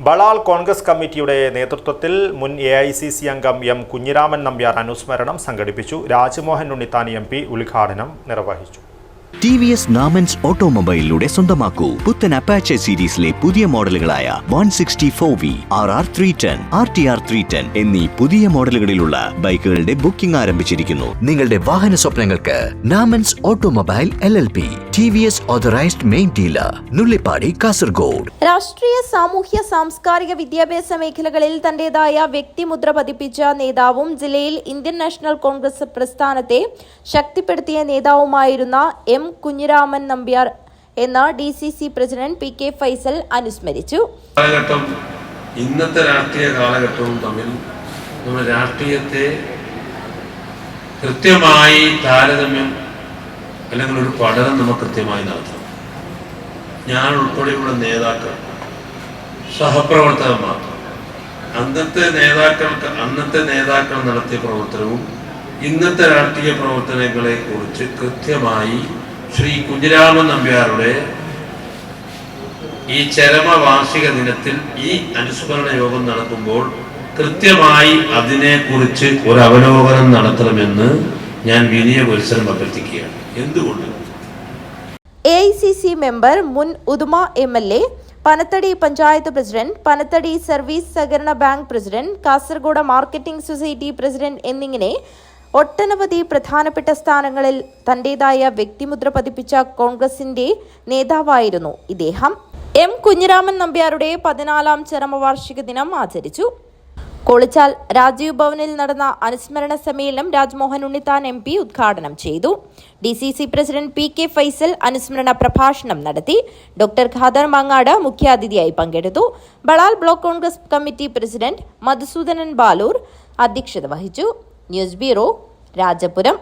ബളാൽ കോൺഗ്രസ് കമ്മിറ്റിയുടെ നേതൃത്വത്തിൽ മുൻ എ ഐ സി സി അംഗം എം കുഞ്ഞിരാമൻ നമ്പ്യാർ അനുസ്മരണം സംഘടിപ്പിച്ചു. രാജ്മോഹൻ ഉണ്ണിത്താൻ എം പി ഉദ്ഘാടനം നിർവഹിച്ചു. ടി വി എസ് നാമൻസ് ഓട്ടോമൊബൈലിലൂടെ സ്വന്തമാക്കൂ. പുത്തൻ അപ്പാച്ച സീരീസിലെ പുതിയ മോഡലുകളായ one sixty four V R R three ten R T R three ten എന്നീ പുതിയ മോഡലുകളിലുള്ള ബൈക്കുകളുടെ ബുക്കിംഗ് ആരംഭിച്ചിരിക്കുന്നു. നിങ്ങളുടെ വാഹന സ്വപ്നങ്ങൾക്ക് Namans automobile L L P. T V S authorised main dealer Nullippady Kasaragod രാഷ്ട്രീയ സാമൂഹ്യ സാംസ്കാരിക വിദ്യാഭ്യാസ മേഖലകളിൽ തന്റേതായ വ്യക്തിമുദ്ര പതിപ്പിച്ച നേതാവും ജില്ലയിൽ ഇന്ത്യൻ നാഷണൽ കോൺഗ്രസ് പ്രസ്ഥാനത്തെ ശക്തിപ്പെടുത്തിയ നേതാവുമായിരുന്ന എം കുഞ്ഞിരാമൻ നമ്പ്യാർ എന്ന D C C president P K Faisal അനുസ്മരിച്ചു. ഇന്നത്തെ രാഷ്ട്രീയ കാലഘട്ടവും തമ്മിൽ നമ്മൾ രാഷ്ട്രീയത്തെ കൃത്യമായി താരതമ്യം അല്ലെങ്കിൽ ഒരു പഠനം നമുക്ക് കൃത്യമായി നടത്തണം. ഞാൻ ഉൾപ്പെടെയുള്ള നേതാക്കൾ സഹപ്രവർത്തകന്മാർ അന്നത്തെ നേതാക്കൾക്ക് അന്നത്തെ നേതാക്കൾ നടത്തിയ പ്രവർത്തനവും ഇന്നത്തെ രാഷ്ട്രീയ പ്രവർത്തനങ്ങളെ കുറിച്ച് കൃത്യമായി ശ്രീ കുഞ്ഞിരാമൻ നമ്പ്യാരുടെ ഈ ചരമവാർഷിക ദിനത്തിൽ ഈ അനുസ്മരണ യോഗം നടക്കുമ്പോൾ കൃത്യമായി അതിനെക്കുറിച്ച് ഒരു അവലോകനം നടത്തണമെന്ന് ഞാൻ വിനയ പുരസരം അഭ്യർത്ഥിക്കുകയാണ്. എന്തുകൊണ്ട്? A I C C member മുൻ Uduma M L A Panathady panchayat president Panathady service സഹകരണ bank president Kasaragod marketing society president എന്നിങ്ങനെ ഒട്ടനവധി പ്രധാനപ്പെട്ട സ്ഥാനങ്ങളിൽ തന്റേതായ വ്യക്തിമുദ്ര പതിപ്പിച്ച കോൺഗ്രസിന്റെ നേതാവായിരുന്നു ഇദ്ദേഹം. എം കുഞ്ഞിരാമൻ നമ്പ്യാരുടെ പതിനാലാം ചരമവാർഷിക ദിനം ആചരിച്ചു. കോളിച്ചാൽ രാജീവ് ഭവനിൽ നടന്ന അനുസ്മരണ സമ്മേളനം രാജ്മോഹൻ ഉണ്ണിത്താൻ എം പി ഉദ്ഘാടനം ചെയ്തു. D C C president P K Faisal അനുസ്മരണ പ്രഭാഷണം നടത്തി. ഡോക്ടർ ഖാദർ മങ്ങാട് മുഖ്യാതിഥിയായി പങ്കെടുത്തു. Balal block Congress committee president Madhusudanan Balur അധ്യക്ഷത വഹിച്ചു. News bureau Rajapuram.